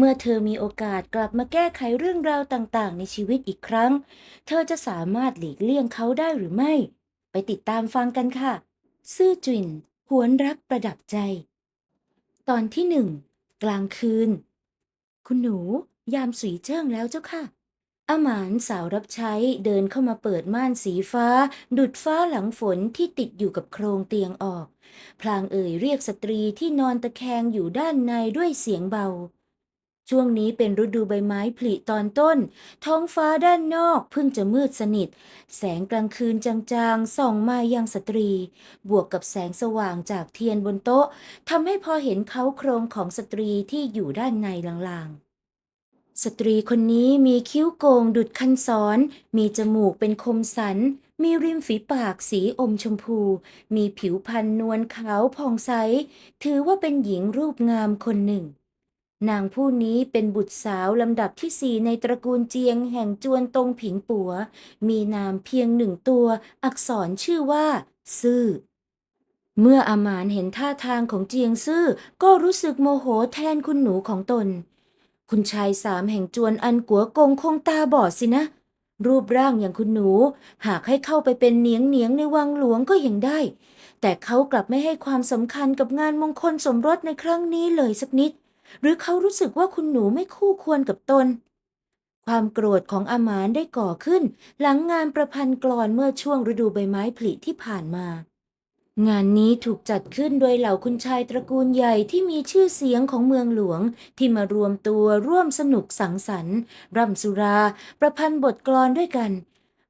เมื่อเธอมีโอกาสกลับมาแก้ไขเรื่องราวต่างๆ ในชีวิตอีกครั้ง เธอจะสามารถหลีกเลี่ยงเขาได้หรือไม่ ไปติดตามฟังกันค่ะ ซื่อจินหวนรักประดับใจ ตอนที่หนึ่งกลางคืน คุณหนู ยามสุยเจิ้งแล้วเจ้าค่ะอาหมานสาวรับใช้เดินเข้ามาเปิดม่านสีฟ้า ดุดฟ้าหลังฝนที่ติดอยู่กับโครงเตียงออก พลางเอ่ยเรียกสตรีที่นอนตะแคงอยู่ด้านในด้วยเสียงเบา ช่วงนี้เป็นฤดูใบไม้ผลิตอนต้น ท้องฟ้าด้านนอกเพิ่งจะมืดสนิท แสงกลางคืนจางๆ ส่องมายังสตรี บวกกับแสงสว่างจากเทียนบนโต๊ะทำให้พอเห็นเขาโครงของสตรีที่อยู่ด้านในลางๆสตรีคนนี้มีคิ้วโกงดุดคันศรมีจมูกเป็นคมสัน มีริมฝีปากสีอมชมพู มีผิวพรรณนวลขาวผ่องใส ถือว่าเป็นหญิงรูปงามคนหนึ่ง นางผู้นี้เป็นบุตรสาวลำดับที่สี่ในตระกูลเจียงแห่งจวนตงผิงปัว มีนามเพียงหนึ่งตัว อักษรชื่อว่า ซื่อ เมื่ออามานเห็นท่าทางของเจียงซื่อ ก็รู้สึกโมโหแทนคุณหนูของตน คุณชายสามแห่งจวนอันกัวกงคงตาบอดสินะ รูปร่างอย่างคุณหนู หากให้เข้าไปเป็นเนียงเนียงในวังหลวงก็ยังได้ แต่เขากลับไม่ให้ความสำคัญกับงานมงคลสมรสในครั้งนี้เลยสักนิด หรือเขารู้สึกว่าคุณหนูไม่คู่ควรกับตน ความโกรธของอามานได้ก่อขึ้น หลังงานประพันธ์กลอนเมื่อช่วงฤดูใบไม้ผลิที่ผ่านมา งานนี้ถูกจัดขึ้นโดยเหล่าคุณชายตระกูลใหญ่ที่มีชื่อเสียงของเมืองหลวง ที่มารวมตัวร่วมสนุกสังสรรค์ร่ำสุรา ประพันธ์บทกลอนด้วยกัน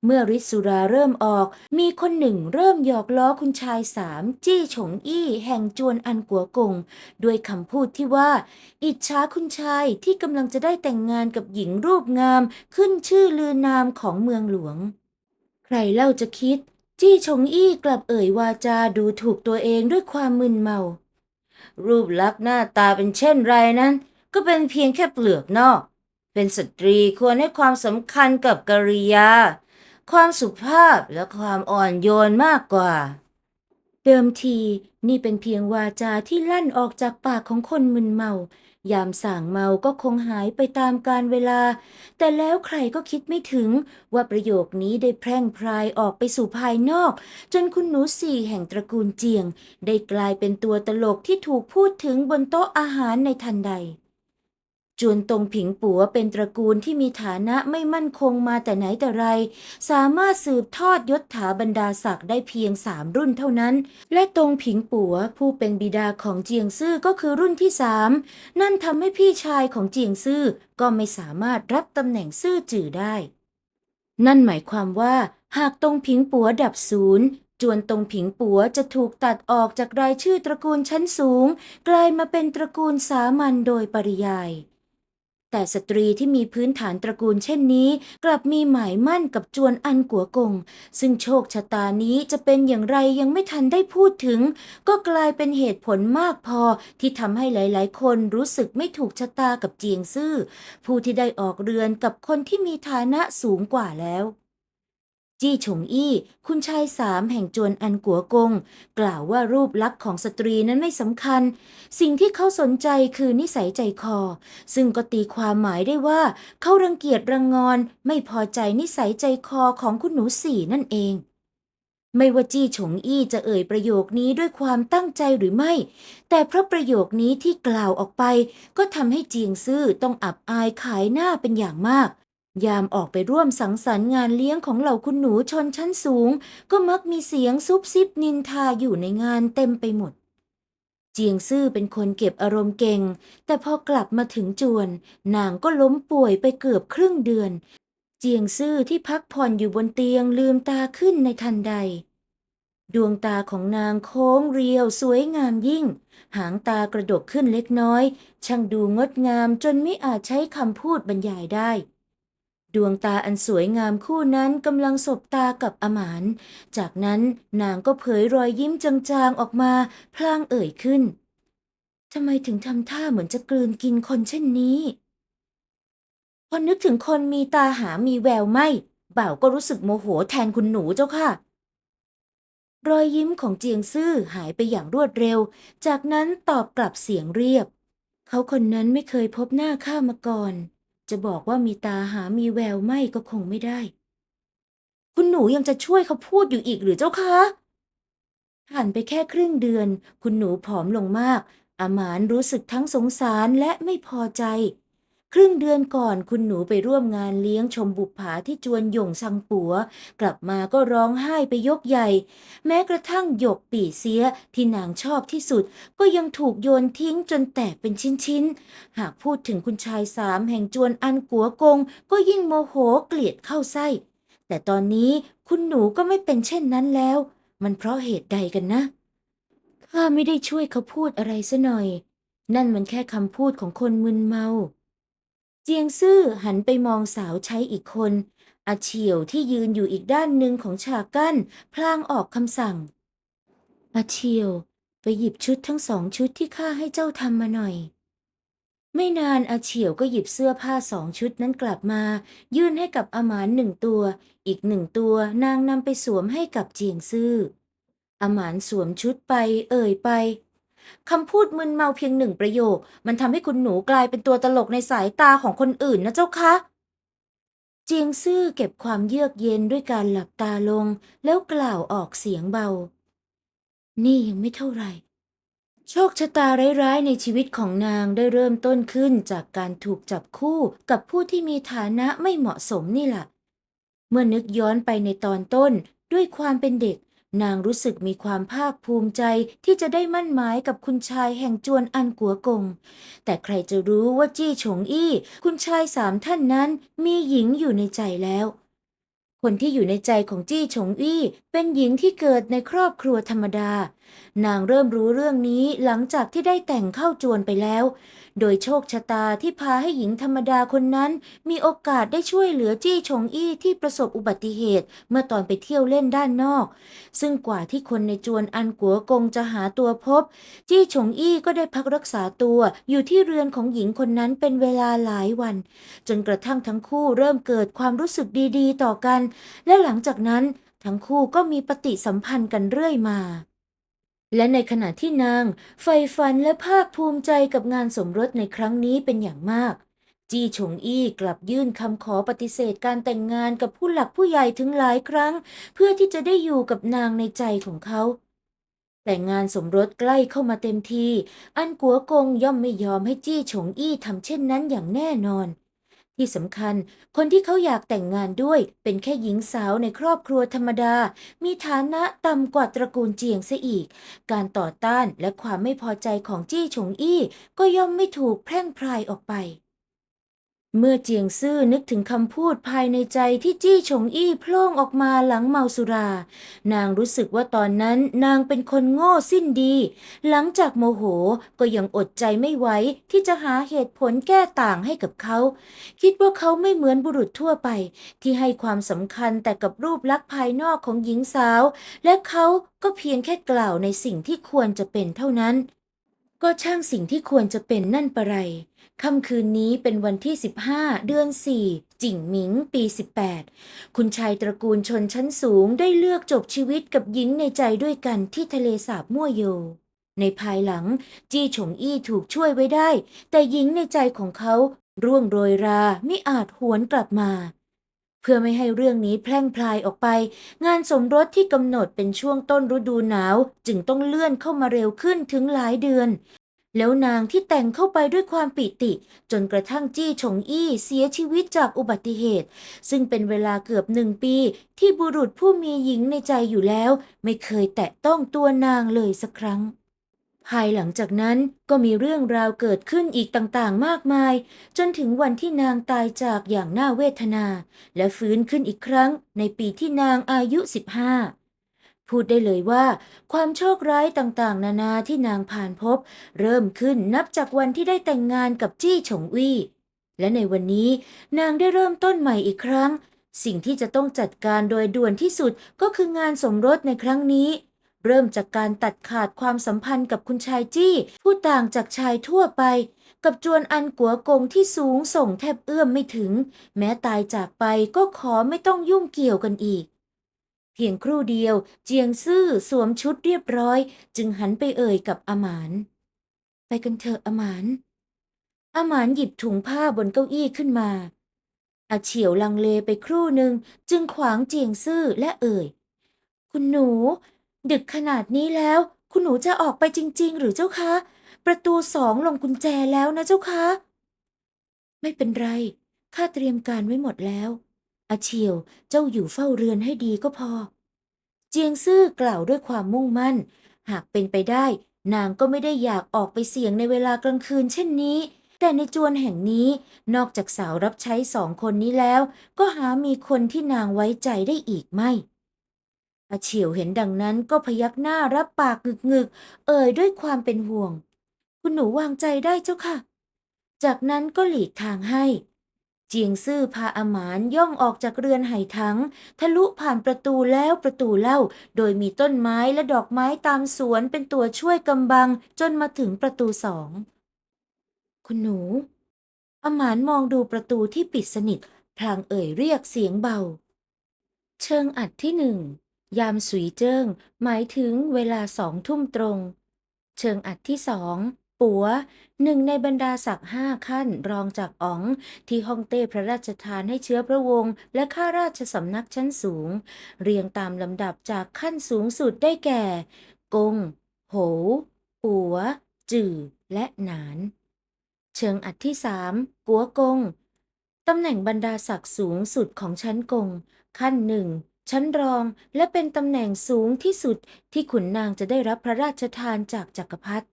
เมื่อฤทธิ์สุราเริ่มออก มีคนหนึ่งเริ่มหยอกล้อคุณชายสามจี้ฉงอี้แห่งจวนอันกัวกงด้วยคำพูดที่ว่า อิจฉาคุณชายที่กำลังจะได้แต่งงานกับหญิงรูปงาม ขึ้นชื่อลือนามของเมืองหลวง ใครเล่าจะคิด จี้ชงอี้กลับเอ่ยวาจาดูถูกตัวเองด้วยความมึนเมา รูปลักษณ์หน้าตาเป็นเช่นไรนั้น ก็เป็นเพียงแค่เปลือกนอก เป็นสตรีควรให้ความสำคัญกับกริยา ความสุภาพและความอ่อนโยนมากกว่า เดิมทีนี่เป็นเพียงวาจาที่ลั่นออกจากปากของคนมึนเมา ยามสั่งเมาก็คงหายไปตามกาลเวลา แต่แล้วใครก็คิดไม่ถึงว่าประโยคนี้ได้แพร่งพรายออกไปสู่ภายนอก จนคุณหนูสี่แห่งตระกูลเจียง ได้กลายเป็นตัวตลกที่ถูกพูดถึงบนโต๊ะอาหารในทันใด จวนตงผิงปัวเป็นตระกูลที่มีฐานะไม่มั่นคงมาแต่ไหนแต่ไร สามารถสืบทอดยศถาบรรดาศักดิ์ได้เพียงสามรุ่นเท่านั้น และตงผิงปัวผู้เป็นบิดาของเจียงซื่อก็คือรุ่นที่สามนั่นทำให้พี่ชายของเจียงซื่อก็ไม่สามารถรับตำแหน่งซื่อจื่อได้ นั่นหมายความว่า หากตงผิงปัวดับศูนย์จวนตงผิงปัวจะถูกตัดออกจากรายชื่อตระกูลชั้นสูง กลายมาเป็นตระกูลสามัญโดยปริยาย แต่สตรีที่มีพื้นฐานตระกูลเช่นนี้ กลับมีหมายมั่นกับจวนอันกัวกง ซึ่งโชคชะตานี้จะเป็นอย่างไรยังไม่ทันได้พูดถึง ก็กลายเป็นเหตุผลมากพอที่ทำให้หลาย ๆ คนรู้สึกไม่ถูกชะตากับเจียงซื่อ ผู้ที่ได้ออกเรือนกับคนที่มีฐานะสูงกว่าแล้ว จี้ฉงอี้ คุณชายสามแห่งจวนอันกัวกง กล่าวว่ารูปลักษณ์ของสตรีนั้นไม่สำคัญ สิ่งที่เขาสนใจคือนิสัยใจคอ ซึ่งก็ตีความหมายได้ว่า เขารังเกียจรังงอนไม่พอใจนิสัยใจคอของคุณหนูสี่นั่นเอง ไม่ว่าจี้ฉงอี้จะเอ่ยประโยคนี้ด้วยความตั้งใจหรือไม่ แต่เพราะประโยคนี้ที่กล่าวออกไป ก็ทำให้เจียงซื่อต้องอับอายขายหน้าเป็นอย่างมาก ยามออกไปร่วมสังสรรค์งานเลี้ยงของเหล่าคุณหนูชนชั้นสูง ก็มักมีเสียงซุบซิบนินทาอยู่ในงานเต็มไปหมด เจียงซื่อเป็นคนเก็บอารมณ์เก่ง แต่พอกลับมาถึงจวน นางก็ล้มป่วยไปเกือบครึ่งเดือน เจียงซื่อที่พักผ่อนอยู่บนเตียงลืมตาขึ้นในทันใด ดวงตาของนางโค้งเรียวสวยงามยิ่ง หางตากระดกขึ้นเล็กน้อย ช่างดูงดงามจนไม่อาจใช้คำพูดบรรยายได้ ดวงตาอันสวยงามคู่นั้นกำลังสบตากับอมาน จากนั้นนางก็เผยรอยยิ้มจางๆออกมา พลางเอ่ยขึ้น ทำไมถึงทำท่าเหมือนจะกลืนกินคนเช่นนี้พอนึกถึงคนมีตาหามีแววไม่ บ่าวก็รู้สึกโมโหแทนคุณหนูเจ้าค่ะ รอยยิ้มของเจียงซื่อหายไปอย่างรวดเร็ว จากนั้นตอบกลับเสียงเรียบ เขาคนนั้นไม่เคยพบหน้าข้ามาก่อน จะบอกว่ามีตาหามีแววไม่ก็คงไม่ได้ คุณหนูยังจะช่วยเขาพูดอยู่อีกหรือเจ้าคะผ่านไปแค่ครึ่งเดือน คุณหนูผอมลงมาก อาหมานรู้สึกทั้งสงสารและไม่พอใจ ครึ่งเดือนก่อนคุณหนูไปร่วมงานเลี้ยงชมบุปผาที่จวนหย่งซังปัว กลับมาก็ร้องไห้ไปยกใหญ่ แม้กระทั่งหยกปี่เสียที่นางชอบที่สุด ก็ยังถูกโยนทิ้งจนแตกเป็นชิ้นๆ หากพูดถึงคุณชายสามแห่งจวนอันกัวกง ก็ยิ่งโมโหเกลียดเข้าไส้ แต่ตอนนี้คุณหนูก็ไม่เป็นเช่นนั้นแล้ว มันเพราะเหตุใดกันนะข้าไม่ได้ช่วยเขาพูดอะไรซะหน่อย นั่นมันแค่คำพูดของคนมึนเมา จียงซื่อหันไปมองสาวใช้อีกคน อาเฉียวที่ยืนอยู่อีกด้านหนึ่งของฉากกั้น พลางออกคำสั่ง อาเฉียวไปหยิบชุดทั้งสองชุดที่ข้าให้เจ้าทำมาหน่อย ไม่นานอาเฉียวก็หยิบเสื้อผ้าสองชุดนั้นกลับมา ยื่นให้กับอาหมานหนึ่งตัว อีกหนึ่งตัวนางนำไปสวมให้กับเจียงซื่ออาหมานสวมชุดไป เอ่ยไป คำพูดมึนเมาเพียงหนึ่งประโยค มันทำให้คุณหนูกลายเป็นตัวตลกในสายตาของคนอื่นนะเจ้าคะเจียงซื่อเก็บความเยือกเย็นด้วยการหลับตาลง แล้วกล่าวออกเสียงเบา นี่ยังไม่เท่าไหร่ โชคชะตาร้ายๆในชีวิตของนางได้เริ่มต้นขึ้นจากการถูกจับคู่กับผู้ที่มีฐานะไม่เหมาะสมนี่แหละ เมื่อนึกย้อนไปในตอนต้นด้วยความเป็นเด็ก นางรู้สึกมีความภาคภูมิใจที่จะได้มั่นหมายกับคุณชายแห่งจวนอันกัวกง แต่ใครจะรู้ว่าจี้ฉงอี้ คุณชายสามท่านนั้นมีหญิงอยู่ในใจแล้ว คนที่อยู่ในใจของจี้ฉงอี้เป็นหญิงที่เกิดในครอบครัวธรรมดา นางเริ่มรู้เรื่องนี้หลังจากที่ได้แต่งเข้าจวนไปแล้ว โดยโชคชะตาที่พาให้หญิงธรรมดาคนนั้น มีโอกาสได้ช่วยเหลือจี้ฉงอี้ที่ประสบอุบัติเหตุ เมื่อตอนไปเที่ยวเล่นด้านนอก ซึ่งกว่าที่คนในจวนอันกัวกงจะหาตัวพบ จี้ฉงอี้ก็ได้พักรักษาตัวอยู่ที่เรือนของหญิงคนนั้นเป็นเวลาหลายวัน จนกระทั่งทั้งคู่เริ่มเกิดความรู้สึกดีๆ ต่อกัน และหลังจากนั้นทั้งคู่ก็มีปฏิสัมพันธ์กันเรื่อยมา และในขณะที่นางใฝ่ฝันและภาคภูมิใจกับงานสมรสในครั้งนี้เป็นอย่างมาก จี้ฉงอี้กลับยื่นคำขอปฏิเสธการแต่งงานกับผู้หลักผู้ใหญ่ถึงหลายครั้ง เพื่อที่จะได้อยู่กับนางในใจของเขา แต่งานสมรสใกล้เข้ามาเต็มที อันกัวกงย่อมไม่ยอมให้จี้ฉงอี้ทำเช่นนั้นอย่างแน่นอน ที่สำคัญ คนที่เขาอยากแต่งงานด้วย เป็นแค่หญิงสาวในครอบครัวธรรมดา มีฐานะต่ำกว่าตระกูลเจียงซะอีก การต่อต้านและความไม่พอใจของจี้ฉงอี้ ก็ย่อมไม่ถูกแพร่งพรายออกไป เมื่อเจียงซื่อนึกถึงคำพูดภายในใจที่จี้ฉงอี้โพล่งออกมาหลังเมาสุรา นางรู้สึกว่าตอนนั้นนางเป็นคนโง่สิ้นดี หลังจากโมโหก็ยังอดใจไม่ไหวที่จะหาเหตุผลแก้ต่างให้กับเขา คิดว่าเขาไม่เหมือนบุรุษทั่วไป ที่ให้ความสำคัญแต่กับรูปลักษณ์ภายนอกของหญิงสาว และเขาก็เพียงแค่กล่าวในสิ่งที่ควรจะเป็นเท่านั้น ก็ช่างสิ่งที่ควรจะเป็นนั่นประไร ค่ำคืนนี้เป็นวันที่ 15 เดือน 4 จิ่งหมิง ปี 18 คุณชายตระกูลชนชั้นสูงได้เลือกจบชีวิตกับหญิงในใจด้วยกันที่ทะเลสาบมั่วโย ในภายหลัง จี้ฉงอี้ถูกช่วยไว้ได้ แต่หญิงในใจของเขาร่วงโรยราไม่อาจหวนกลับมา เพื่อไม่ให้เรื่องนี้แพร่งพลายออกไป งานสมรสที่กำหนดเป็นช่วงต้นฤดูหนาว จึงต้องเลื่อนเข้ามาเร็วขึ้นถึงหลายเดือน แล้วนางที่แต่งเข้าไปด้วยความปิติ จนกระทั่งจี้ฉงอี้เสียชีวิตจากอุบัติเหตุ ซึ่งเป็นเวลาเกือบหนึ่งปี ที่บุรุษผู้มีหญิงในใจอยู่แล้ว ไม่เคยแตะต้องตัวนางเลยสักครั้ง ภายหลังจากนั้นก็มีเรื่องราวเกิดขึ้นอีกต่างๆ มากมาย จนถึงวันที่นางตายจากอย่างน่าเวทนา และฟื้นขึ้นอีกครั้งในปีที่นางอายุ 15 พูดได้เลยว่า ความโชคร้ายต่างๆ นานาที่นางผ่านพบ เริ่มขึ้นนับจากวันที่ได้แต่งงานกับจี้ฉงวี่และในวันนี้นางได้เริ่มต้นใหม่อีกครั้ง สิ่งที่จะต้องจัดการโดยด่วนที่สุดก็คืองานสมรสในครั้งนี้ เริ่มจากการตัดขาดความสัมพันธ์กับคุณชายจี้ ผู้ต่างจากชายทั่วไป กับจวนอันกัวกงที่สูงส่งแทบเอื้อมไม่ถึง แม้ตายจากไปก็ขอไม่ต้องยุ่งเกี่ยวกันอีก พียงครู่เดียว เจียงซื่อสวมชุดเรียบร้อย จึงหันไปเอ่ยกับอามานไปกันเถอะอามานอามานหยิบถุงผ้าบนเก้าอี้ขึ้นมาอาเฉียวลังเลไปครู่หนึ่งจึงขวางเจียงซื่อและเอ่ย คุณหนู ดึกขนาดนี้แล้ว คุณหนูจะออกไปจริง ๆ หรือเจ้าคะ ประตูสองลงกุญแจแล้วนะเจ้าคะ ไม่เป็นไรข้าเตรียมการไว้หมดแล้ว อาเฉียวเจ้าอยู่เฝ้าเรือนให้ดีก็พอ เจียงซื่อกล่าวด้วยความมุ่งมั่น หากเป็นไปได้ นางก็ไม่ได้อยากออกไปเสี่ยงในเวลากลางคืนเช่นนี้ แต่ในจวนแห่งนี้นอกจากสาวรับใช้สองคนนี้แล้ว ก็หามีคนที่นางไว้ใจได้อีกไม่อาเฉียวเห็นดังนั้นก็พยักหน้ารับปากงึกๆเอ่ยด้วยความเป็นห่วง คุณหนูวางใจได้เจ้าค่ะ จากนั้นก็หลีกทางให้ เจียงซื่อพาอามานย่องออกจากเรือนไหถังทะลุผ่านประตูแล้วประตูเล่า โดยมีต้นไม้และดอกไม้ตามสวนเป็นตัวช่วยกำบังจนมาถึงประตูสอง คุณหนู อามานมองดูประตูที่ปิดสนิท พลางเอ่ยเรียกเสียงเบา เชิงอัดที่หนึ่ง ยามสุยเจิ้ง หมายถึงเวลาสองทุ่มตรง เชิงอัดที่สอง ปัวหนึ่งในบรรดาศักดิ์ห้าขั้นรองจากอ๋องที่ฮ่องเต้พระราชทานให้เชื้อพระวงศ์และข้าราชสำนักชั้นสูง เรียงตามลำดับจากขั้นสูงสุดได้แก่ กง โหปัว จื่อ และหนาน เชิงอัดที่สามกัวกงตำแหน่งบรรดาศักดิ์สูงสุดของชั้นกง ขั้นหนึ่งชั้นรองและเป็นตำแหน่งสูงที่สุดที่ขุนนางจะได้รับพระราชทานจากจักรพรรดิ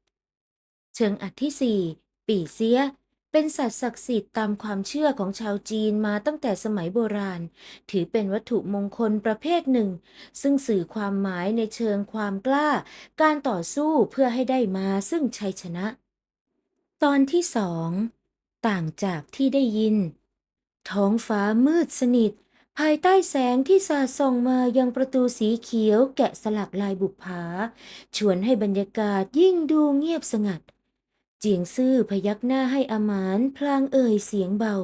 เชิงอัดที่สี่ปี่เสีย เป็นสัตว์ศักดิ์สิทธิ์ตามความเชื่อของชาวจีนมาตั้งแต่สมัยโบราณ ถือเป็นวัตถุมงคลประเภทหนึ่ง ซึ่งสื่อความหมายในเชิงความกล้า การต่อสู้เพื่อให้ได้มาซึ่งชัยชนะ ตอนที่สองต่างจากที่ได้ยิน ท้องฟ้ามืดสนิท ภายใต้แสงที่สาดส่องมายังประตูสีเขียวแกะสลักลายบุปผา ชวนให้บรรยากาศยิ่งดูเงียบสงัด จียงซื่อพยักหน้าให้อมานพลางเอ่ยเสียงเบา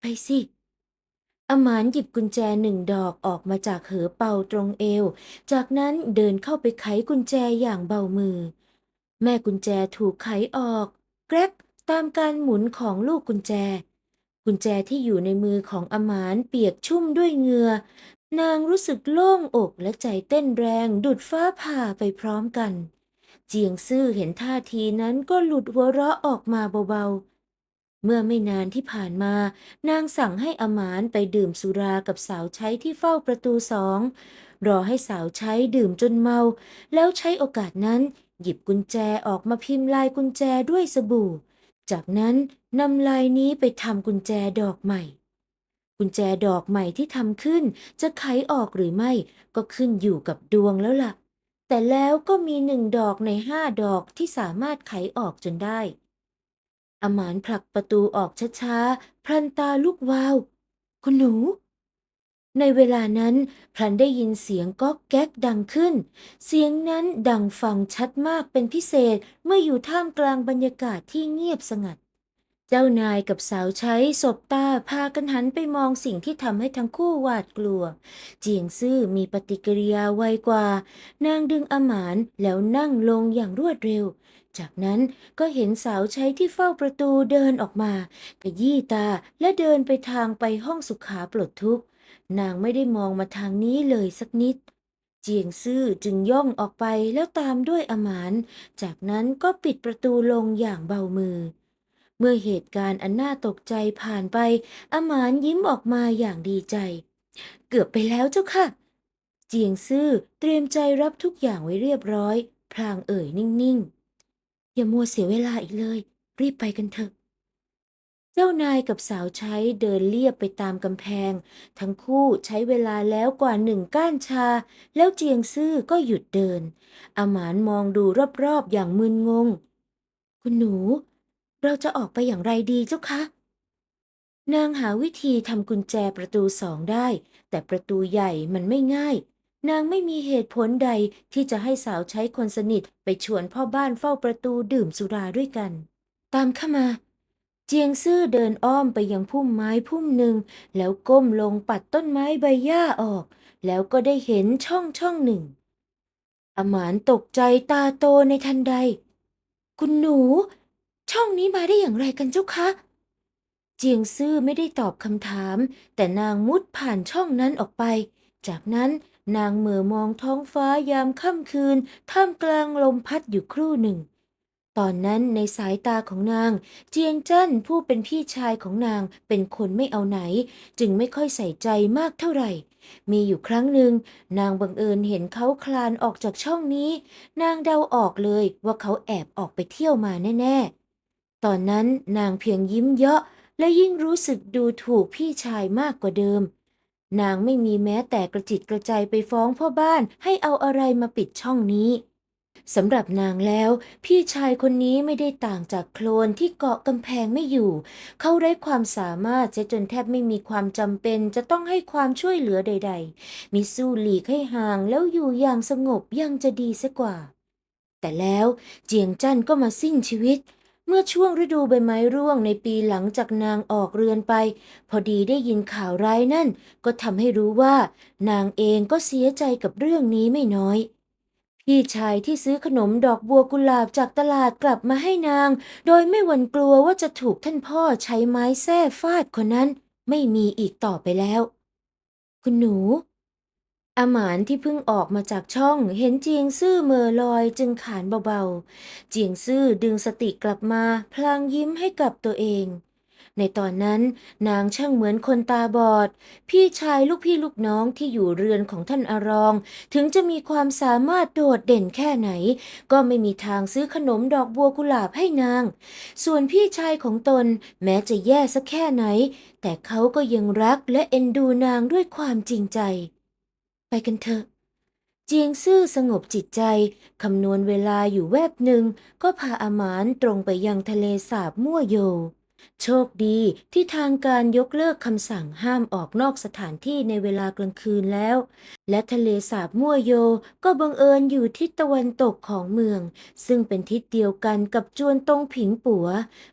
ไปสิอมานหยิบกุญแจหนึ่งดอกออกมาจากเหอเป่าตรงเอว จากนั้นเดินเข้าไปไขกุญแจอย่างเบามือ แม่กุญแจถูกไขออกแกรกตามการหมุนของลูกกุญแจ กุญแจที่อยู่ในมือของอมานเปียกชุ่มด้วยเหงื่อนางรู้สึกโล่งอกและใจเต้นแรงดุดฟ้าผ่าไปพร้อมกัน เจียงซื่อเห็นท่าทีนั้นก็หลุดหัวเราะออกมาเบาๆ เมื่อไม่นานที่ผ่านมา นางสั่งให้อมานไปดื่มสุรากับสาวใช้ที่เฝ้าประตูสอง รอให้สาวใช้ดื่มจนเมา แล้วใช้โอกาสนั้น หยิบกุญแจออกมาพิมพ์ลายกุญแจด้วยสบู่ จากนั้นนำลายนี้ไปทำกุญแจดอกใหม่กุญแจดอกใหม่ที่ทำขึ้นจะไขออกหรือไม่ก็ขึ้นอยู่กับดวงแล้วล่ะ แต่แล้วก็มีหนึ่งดอกในห้าดอกที่สามารถไขออกจนได้ อมานผลักประตูออกช้าๆ พลันตาลุกวาว คุณหนู ในเวลานั้น พลันได้ยินเสียงก๊อกแก๊กดังขึ้น เสียงนั้นดังฟังชัดมากเป็นพิเศษเมื่ออยู่ท่ามกลางบรรยากาศที่เงียบสงัด เจ้านายกับสาวใช้สบตาพากันหันไปมองสิ่งที่ทำให้ทั้งคู่หวาดกลัว เจียงซื่อมีปฏิกิริยาไวกว่า นางดึงอมานแล้วนั่งลงอย่างรวดเร็ว จากนั้นก็เห็นสาวใช้ที่เฝ้าประตูเดินออกมา กระยี่ตาและเดินไปทางไปห้องสุขาปลดทุกข์ นางไม่ได้มองมาทางนี้เลยสักนิดเจียงซื่อจึงย่องออกไปแล้วตามด้วยอมาน จากนั้นก็ปิดประตูลงอย่างเบามือ เมื่อเหตุการณ์อันน่าตกใจผ่านไป อมานยิ้มออกมาอย่างดีใจ เกือบไปแล้วเจ้าค่ะ เจียงซื่อเตรียมใจรับทุกอย่างไว้เรียบร้อย พลางเอ่ยนิ่งๆ อย่ามัวเสียเวลาอีกเลย รีบไปกันเถอะเจ้านายกับสาวใช้เดินเลียบไปตามกำแพง ทั้งคู่ใช้เวลาแล้วกว่าหนึ่งก้านชา แล้วเจียงซื่อก็หยุดเดิน อาหมานมองดูรอบๆอย่างมึนงง คุณหนู เราจะออกไปอย่างไรดีเจ้าคะ นางหาวิธีทำกุญแจประตูสองได้ แต่ประตูใหญ่มันไม่ง่าย นางไม่มีเหตุผลใดที่จะให้สาวใช้คนสนิทไปชวนพ่อบ้านเฝ้าประตูดื่มสุราด้วยกัน ตามเข้ามาเจียงซื่อเดินอ้อมไปยังพุ่มไม้พุ่มหนึ่ง แล้วก้มลงปัดต้นไม้ใบหญ้าออก แล้วก็ได้เห็นช่องช่องหนึ่งอมานตกใจตาโตในทันใด คุณหนู ช่องนี้มาได้อย่างไรกันเจ้าคะ เจียงซื่อไม่ได้ตอบคำถาม แต่นางมุดผ่านช่องนั้นออกไป จากนั้นนางเหม่อมองท้องฟ้ายามค่ำคืน ท่ามกลางลมพัดอยู่ครู่หนึ่ง ตอนนั้นในสายตาของนาง เจียงจั้นผู้เป็นพี่ชายของนางเป็นคนไม่เอาไหน จึงไม่ค่อยใส่ใจมากเท่าไหร่ มีอยู่ครั้งหนึ่ง นางบังเอิญเห็นเขาคลานออกจากช่องนี้ นางเดาออกเลยว่าเขาแอบออกไปเที่ยวมาแน่ ๆ ตอนนั้นนางเพียงยิ้มเยาะและยิ่งรู้สึกดูถูกพี่ชายมากกว่าเดิม นางไม่มีแม้แต่กระจิตกระใจไปฟ้องพ่อบ้านให้เอาอะไรมาปิดช่องนี้สำหรับนางแล้ว พี่ชายคนนี้ไม่ได้ต่างจากโคลนที่เกาะกำแพงไม่อยู่ เขาไร้ความสามารถเสียจนแทบไม่มีความจำเป็นจะต้องให้ความช่วยเหลือใด ๆ มิสู้หลีกให้ห่างแล้วอยู่อย่างสงบยังจะดีซะกว่า แต่แล้วเจียงจั้นก็มาสิ้นชีวิต เมื่อช่วงฤดูใบไม้ร่วงในปีหลังจากนางออกเรือนไป พอดีได้ยินข่าวร้ายนั่น ก็ทำให้รู้ว่า นางเองก็เสียใจกับเรื่องนี้ไม่น้อย พี่ชายที่ซื้อขนมดอกบัวกุหลาบจากตลาดกลับมาให้นาง โดยไม่หวั่นกลัวว่าจะถูกท่านพ่อใช้ไม้แส้ฟาดคนนั้น ไม่มีอีกต่อไปแล้ว คุณหนู อาหมานที่เพิ่งออกมาจากช่องเห็นเจียงซื่อเมอลอยจึงขานเบาๆ เจียงซื่อดึงสติกลับมาพลางยิ้มให้กับตัวเอง ในตอนนั้นนางช่างเหมือนคนตาบอด พี่ชายลูกพี่ลูกน้องที่อยู่เรือนของท่านอารอง ถึงจะมีความสามารถโดดเด่นแค่ไหน ก็ไม่มีทางซื้อขนมดอกบัวกุหลาบให้นาง ส่วนพี่ชายของตนแม้จะแย่สักแค่ไหน แต่เขาก็ยังรักและเอ็นดูนางด้วยความจริงใจ ไปกันเถอะ เจียงซื่อสงบจิตใจ คำนวณเวลาอยู่แวบหนึ่ง ก็พาอามานตรงไปยังทะเลสาบมั่วโย โชคดีที่ทางการยกเลิกคำสั่งห้ามออกนอกสถานที่ในเวลากลางคืนแล้ว และทะเลสาบมั่วโยก็บังเอิญอยู่ทิศตะวันตกของเมือง ซึ่งเป็นทิศเดียวกันกับจวนตรงผิงปัว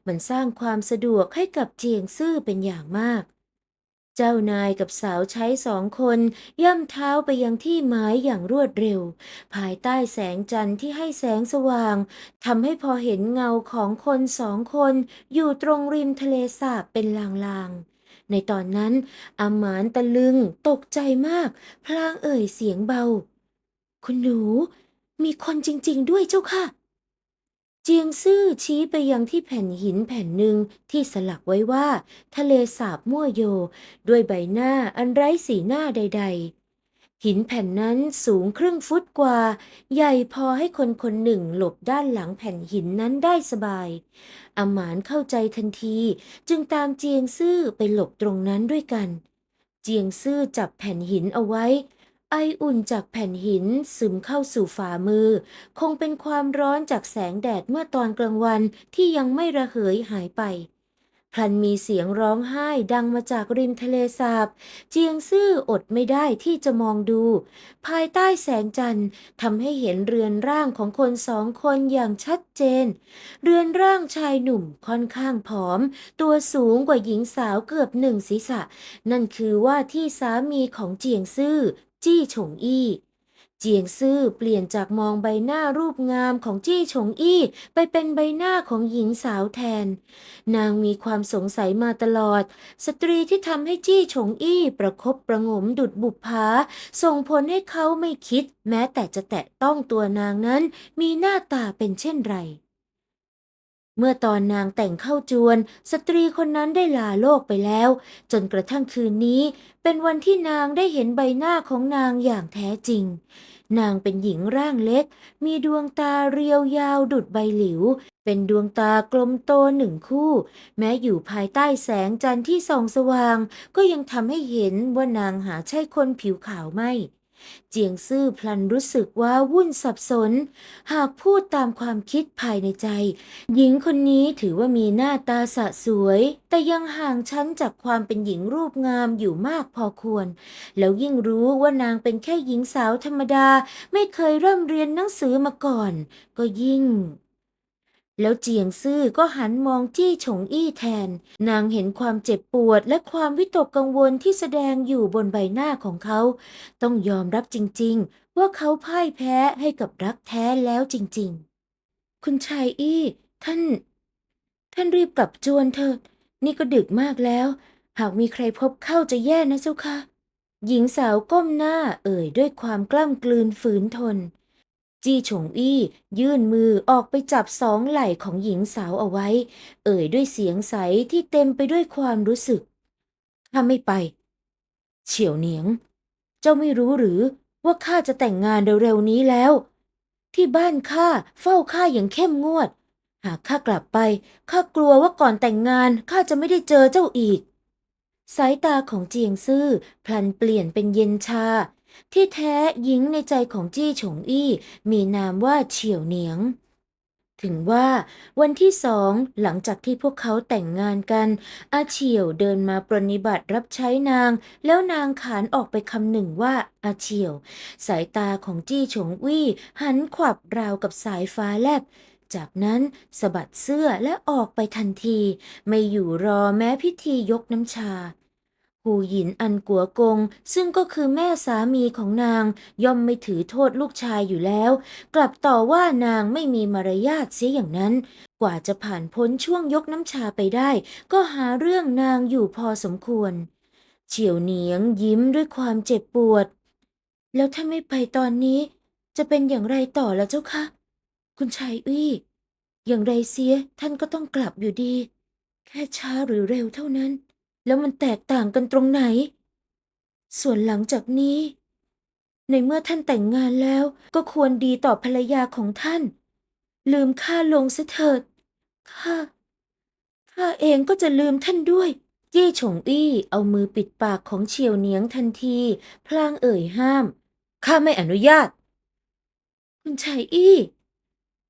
มันสร้างความสะดวกให้กับเจียงซื่อเป็นอย่างมาก เจ้านายกับสาวใช้สองคน ย่ำเท้าไปยังที่หมายอย่างรวดเร็ว ภายใต้แสงจันทร์ที่ให้แสงสว่างทำให้พอเห็นเงาของคนสองคน อยู่ตรงริมทะเลสาบเป็นลางๆในตอนนั้นอามานตะลึงตกใจมาก พลางเอ่ยเสียงเบา คุณหนู มีคนจริง ๆ ด้วยเจ้าค่ะ เจียงซื่อชี้ไปยังที่แผ่นหินแผ่นหนึ่งที่สลักไว้ว่า ทะเลสาบมั่วโย ด้วยใบหน้าอันไร้สีหน้าใด ๆ หินแผ่นนั้นสูงครึ่งฟุตกว่า ใหญ่พอให้คนคนหนึ่งหลบด้านหลังแผ่นหินนั้นได้สบายอามานเข้าใจทันที จึงตามเจียงซื่อไปหลบตรงนั้นด้วยกัน เจียงซื่อจับแผ่นหินเอาไว้ ไออุ่นจากแผ่นหินซึมเข้าสู่ฝ่ามือ คงเป็นความร้อนจากแสงแดดเมื่อตอนกลางวันที่ยังไม่ระเหยหายไป พลันมีเสียงร้องไห้ดังมาจากริมทะเลสาบ เจียงซื่ออดไม่ได้ที่จะมองดู ภายใต้แสงจันทร์ทำให้เห็นเรือนร่างของคนสองคนอย่างชัดเจน เรือนร่างชายหนุ่มค่อนข้างผอม ตัวสูงกว่าหญิงสาวเกือบหนึ่งศีรษะ นั่นคือว่าที่สามีของเจียงซื่อ จี้ฉงอี้เจียงซื่อเปลี่ยนจากมองใบหน้ารูปงามของจี้ฉงอี้ไปเป็นใบหน้าของหญิงสาวแทน นางมีความสงสัยมาตลอด สตรีที่ทำให้จี้ฉงอี้ประคบประหงมดุดบุปผาส่งผลให้เขาไม่คิด แม้แต่จะแตะต้องตัวนางนั้นมีหน้าตาเป็นเช่นไร เมื่อตอนนางแต่งเข้าจวน สตรีคนนั้นได้ลาโลกไปแล้ว จนกระทั่งคืนนี้ เป็นวันที่นางได้เห็นใบหน้าของนางอย่างแท้จริง นางเป็นหญิงร่างเล็ก มีดวงตาเรียวยาวดุดใบหลิว เป็นดวงตากลมโตหนึ่งคู่ แม้อยู่ภายใต้แสงจันทร์ที่ส่องสว่าง ก็ยังทำให้เห็นว่านางหาใช่คนผิวขาวไม่ เจียงซื่อพลันรู้สึกว่าวุ่นสับสน หากพูดตามความคิดภายในใจ หญิงคนนี้ถือว่ามีหน้าตาสะสวย แต่ยังห่างชั้นจากความเป็นหญิงรูปงามอยู่มากพอควร แล้วยิ่งรู้ว่านางเป็นแค่หญิงสาวธรรมดา ไม่เคยเริ่มเรียนหนังสือมาก่อน ก็ยิ่ง แล้วเจียงซื่อก็หันมองจี้ฉงอี้แทน นางเห็นความเจ็บปวดและความวิตกกังวลที่แสดงอยู่บนใบหน้าของเขา ต้องยอมรับจริง ๆ ว่าเขาพ่ายแพ้ให้กับรักแท้แล้วจริง ๆ คุณชายอี้ ท่าน ท่านรีบกลับจวนเถิด นี่ก็ดึกมากแล้ว หากมีใครพบเข้าจะแย่นะเจ้าค่ะ หญิงสาวก้มหน้าเอ่ยด้วยความกล้ำกลืนฝืนทน จี้ฉงอี้ยื่นมือออกไปจับสองไหล่ของหญิงสาวเอาไว้ เอ่ยด้วยเสียงใสที่เต็มไปด้วยความรู้สึก ถ้าไม่ไป เฉียวเหนียง เจ้าไม่รู้หรือว่าข้าจะแต่งงานเร็วๆนี้แล้ว ที่บ้านข้าเฝ้าข้าอย่างเข้มงวด หากข้ากลับไปข้ากลัวว่าก่อนแต่งงานข้าจะไม่ได้เจอเจ้าอีก สายตาของเจียงซื่อพลันเปลี่ยนเป็นเย็นชา ที่แท้หญิงในใจของจี้ฉงอี้มีนามว่าเฉียวเหนียง ถึงว่าวันที่สองหลังจากที่พวกเขาแต่งงานกัน อาเฉียวเดินมาปรนนิบัติรับใช้นาง แล้วนางขานออกไปคำหนึ่งว่าอาเฉียว สายตาของจี้ฉงวี่หันขวับราวกับสายฟ้าแลบจากนั้นสะบัดเสื้อและออกไปทันที ไม่อยู่รอแม้พิธียกน้ำชา หูหยินอันกัวกง ซึ่งก็คือแม่สามีของนาง ย่อมไม่ถือโทษลูกชายอยู่แล้ว กลับต่อว่านางไม่มีมารยาทเสียอย่างนั้น กว่าจะผ่านพ้นช่วงยกน้ำชาไปได้ ก็หาเรื่องนางอยู่พอสมควร เฉียวเหนียงยิ้มด้วยความเจ็บปวด แล้วถ้าไม่ไปตอนนี้ จะเป็นอย่างไรต่อละเจ้าคะ คุณชายอี้อย่างไรเสียท่านก็ต้องกลับอยู่ดี แค่ช้าหรือเร็วเท่านั้น แล้วมันแตกต่างกันตรงไหน ส่วนหลังจากนี้ ในเมื่อท่านแต่งงานแล้วก็ควรดีต่อภรรยาของท่าน ลืมข้าลงเสเถิดข้าข้าเองก็จะลืมท่านด้วยจี้ฉงอี้เอามือปิดปากของเฉียวเหนียงทันที พลางเอ่ยห้าม ข้าไม่อนุญาต คุณชายอี้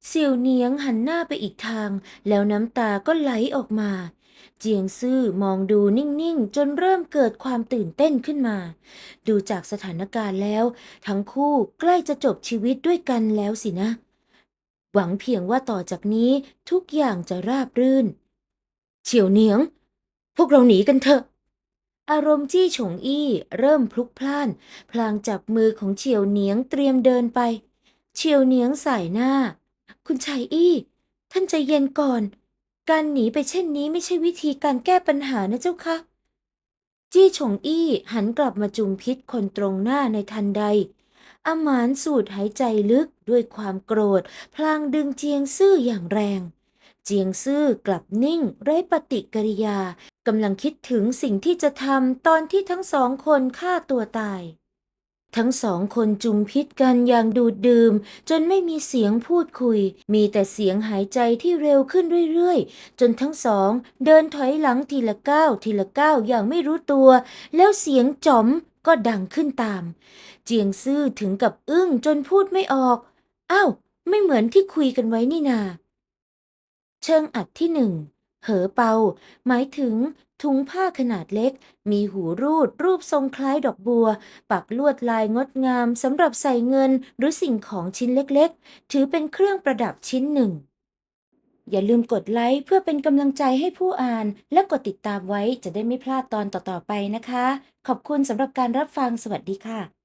เสี่ยวเหนียงหันหน้าไปอีกทาง แล้วน้ำตาก็ไหลออกมา เจียงซื่อมองดูนิ่ง ๆ จนเริ่มเกิดความตื่นเต้นขึ้นมา ดูจากสถานการณ์แล้ว ทั้งคู่ใกล้จะจบชีวิตด้วยกันแล้วสินะ หวังเพียงว่าต่อจากนี้ทุกอย่างจะราบรื่น เฉียวเหนียง พวกเราหนีกันเถอะ อารมณ์จี้ฉงอี้เริ่มพลุกพล่าน พลางจับมือของเฉียวเหนียงเตรียมเดินไป เฉียวเหนียงสายหน้า คุณชายอี้ ท่านใจเย็นก่อน การหนีไปเช่นนี้ไม่ใช่วิธีการแก้ปัญหานะเจ้าคะ จี้ฉงอี้หันกลับมาจุมพิษคนตรงหน้าในทันใดอามานสูดหายใจลึกด้วยความโกรธ พลางดึงเจียงซื่ออย่างแรง เจียงซื่อกลับนิ่งไร้ปฏิกิริยากำลังคิดถึงสิ่งที่จะทำตอนที่ทั้งสองคนฆ่าตัวตาย ทั้งสองคนจุมพิษกันอย่างดูดดื่ม จนไม่มีเสียงพูดคุย มีแต่เสียงหายใจที่เร็วขึ้นเรื่อยๆ จนทั้งสองเดินถอยหลังทีละก้าวทีละก้าวอย่างไม่รู้ตัว แล้วเสียงจ๋อมก็ดังขึ้นตาม เจียงซื่อถึงกับอึ้งจนพูดไม่ออก อ้าว ไม่เหมือนที่คุยกันไว้นี่นา เชิงอัดที่หนึ่งเหอเปา หมายถึง ถุงผ้าขนาดเล็ก มีหูรูดรูปทรงคล้ายดอกบัว ปักลวดลายงดงามสำหรับใส่เงินหรือสิ่งของชิ้นเล็กๆ ถือเป็นเครื่องประดับชิ้นหนึ่ง อย่าลืมกดไลค์เพื่อเป็นกำลังใจให้ผู้อ่าน และกดติดตามไว้จะได้ไม่พลาดตอนต่อๆไปนะคะ ขอบคุณสำหรับการรับฟังสวัสดีค่ะ